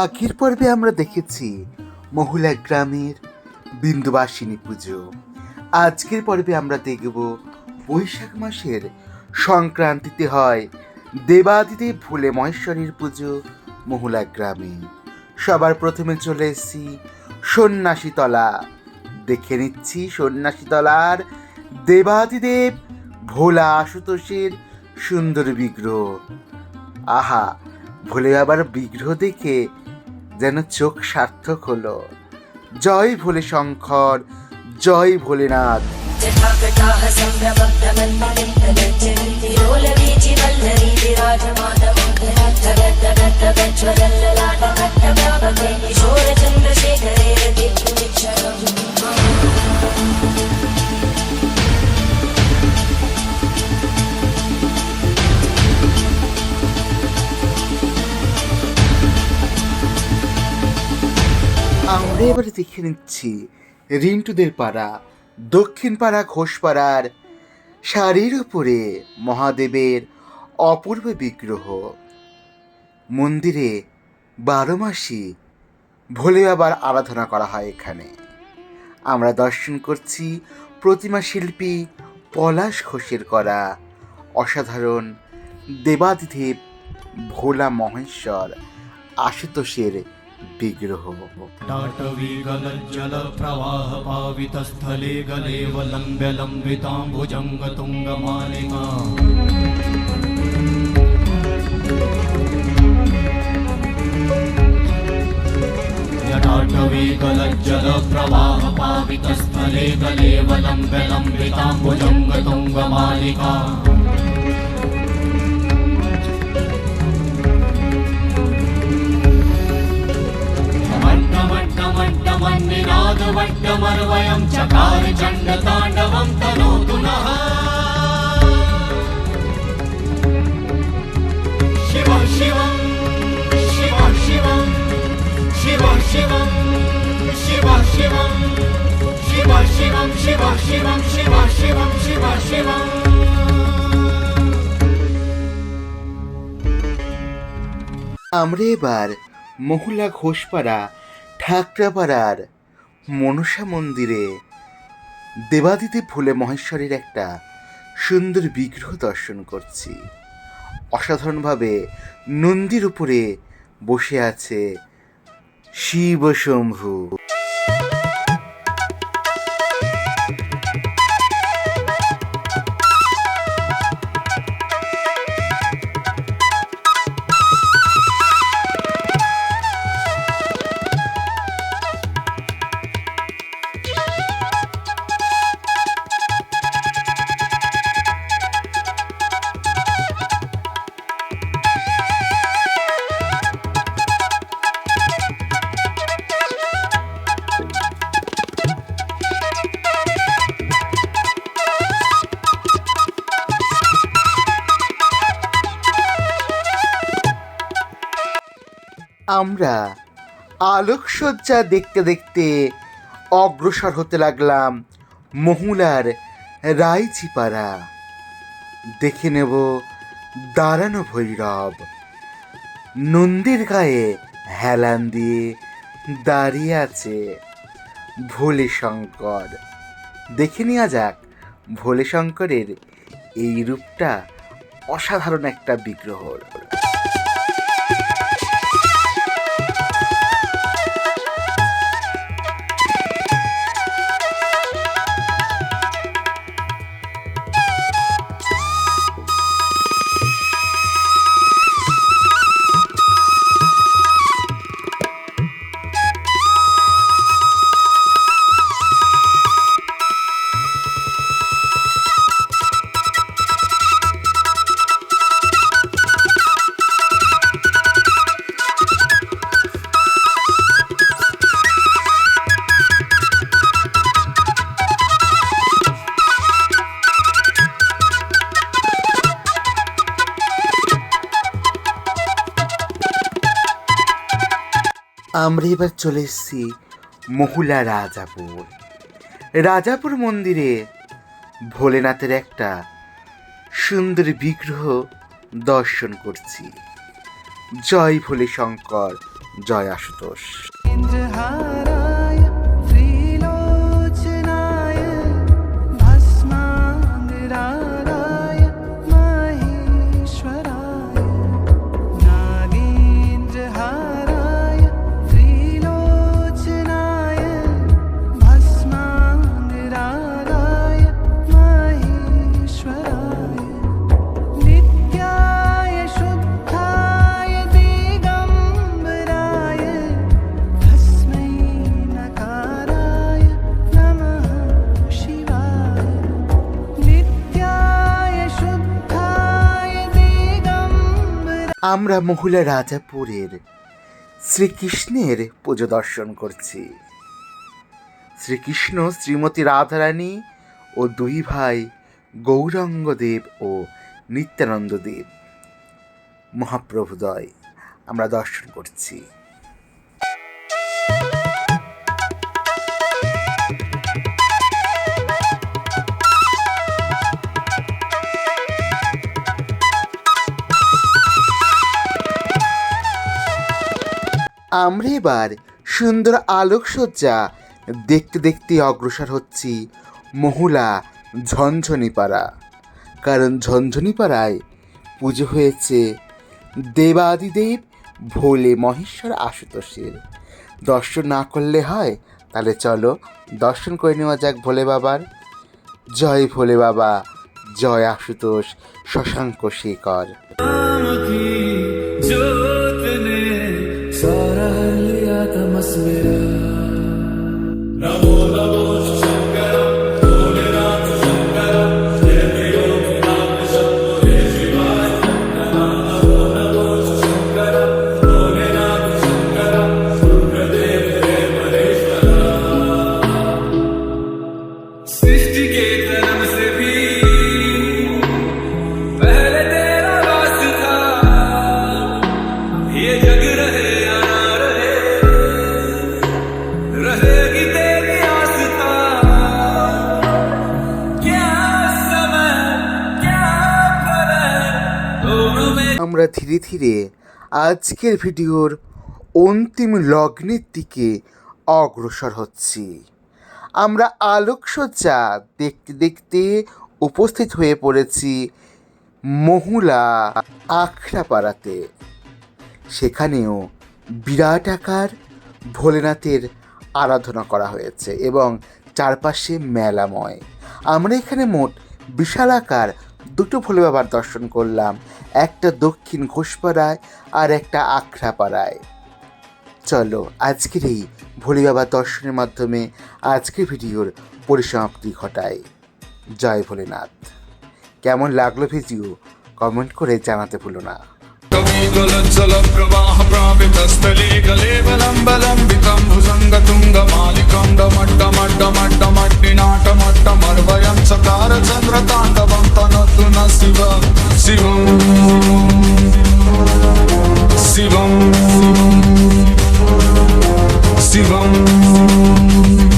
আগের পর্বে আমরা দেখেছি মহুলা গ্রামের বিন্দুবাসিনী পুজো। আজকের পর্বে আমরা দেখব বৈশাখ মাসের সংক্রান্তিতে হয় দেবাদিদেব ভুলে মহেশ্বরীর পুজো মহুলা গ্রামে। সবার প্রথমে চলে এসেছি সন্ন্যাসীতলা। দেখে নিচ্ছি সন্ন্যাসীতলার দেবাদিদেব ভোলা আশুতোষের সুন্দর বিগ্রহ। আহা, ভোলে বাবার বিগ্রহ দেখে যেন চোখ সার্থক হলো। জয় ভোলে শঙ্কর জয় ভোলেনাথ। তাহলে এবারে দেখে নিচ্ছি। রিন্টুদের পাড়া, দক্ষিণ পাড়া ঘোষপাড়ার শাড়ির উপরে মহাদেবের অপূর্ব বিগ্রহ। মন্দিরে বারো মাসই ভোলে বাবার আরাধনা করা হয় এখানে। আমরা দর্শন করছি প্রতিমা শিল্পী পলাশ ঘোষের করা অসাধারণ দেবাদিদেব ভোলা মহেশ্বর আশুতোষের विग्रह। टाटवीगलज्जलप्रवाहपावितस्थले गलेवलम्ब्यलम्बिताम्बुजङ्गतुङ्गमालिमा टाटवीगलज्जलप्रवाहपावितस्थले गलेवलम्ब्यलम्बिताम्बुजङ्गतुङ्गमालिका गलेवलम्ब्य लम्बिताम्बुजङ्गतुङ्गमालिका मट्टमट्टमट्टमन्निनादवट्टमर्वयं चकार चण्डताण्डवं तनोतु नः शिव शिवं शिव शिवं शिव शिवं शिव शिवं शिव शिवं शिव शिवं शिव शिवं शिव शिवम् আমরা এবার মহুলা ঘোষপাড়া ঠাকরাপাড়ার মনসা মন্দিরে দেবাদিদেব ফুলে মহেশ্বরের একটা সুন্দর বিগ্রহ দর্শন করছি। অসাধারণভাবে নন্দীর উপরে বসে আছে শিব শম্ভু। আমরা আলোকসজ্জা দেখতে দেখতে অগ্রসর হতে লাগলাম মহুলার রাইচিপাড়া দেখে নেব দাঁড়ানো ভৈরব। নন্দীর গায়ে হেলান দিয়ে দাঁড়িয়ে আছে ভোলে শঙ্কর দেখে নেওয়া যাক ভোলে শঙ্করের এই রূপটা অসাধারণ একটা বিগ্রহ। আমরা এবার চলে এসেছি মহুলা রাজাপুর। রাজাপুর মন্দিরে ভোলেনাথের একটা সুন্দর বিগ্রহ দর্শন করছি। জয় ভোলে শঙ্কর জয় আশুতোষ। আমরা মহুলা রাজাপুরের শ্রীকৃষ্ণের পুজো দর্শন করছি। শ্রীকৃষ্ণ, শ্রীমতী রাধারানী ও দুই ভাই গৌরঙ্গদেব ও নিত্যানন্দ দেব মহাপ্রভুদয়, আমরা দর্শন করছি। আমরা এবার সুন্দর আলোকসজ্জা দেখতে দেখতে অগ্রসর হচ্ছি মহুলা ঝনঝনিপাড়া। কারণ ঝনঝনিপাড়ায় পুজো হয়েছে দেবাদিদেব ভোলে মহেশ্বর আশুতোষের। দর্শন না করলে হয়? তাহলে চলো দর্শন করে নেওয়া যাক ভোলে বাবার। জয় ভোলে বাবা, জয় আশুতোষ, শশাঙ্ক শেখর। Namo Namo আমরা ধীরে ধীরে আজকের ভিডিওর অন্তিম লগ্নের দিকে অগ্রসর হচ্ছি। আমরা আলোকসজ্জা দেখতে দেখতে উপস্থিত হয়ে পড়েছি মহুলা আখড়াপাড়াতে। সেখানেও বিরাট আকার ভোলেনাথের আরাধনা করা হয়েছে এবং চারপাশে মেলাময়। আমরা এখানে মোট বিশাল আকার দুটো ভোলে বাবার দর্শন করলাম, একটা দক্ষিণ ঘোষপাড়ায় আর একটা আখড়াপাড়ায়। চলো, আজকের এই ভোলে বাবা দর্শনের মাধ্যমে আজকের ভিডিওর পরিসমাপ্তি ঘটায় জয় ভোলেনাথ। কেমন লাগল ভিডিও? কমেন্ট করে জানাতে ভুলো না। Thank you.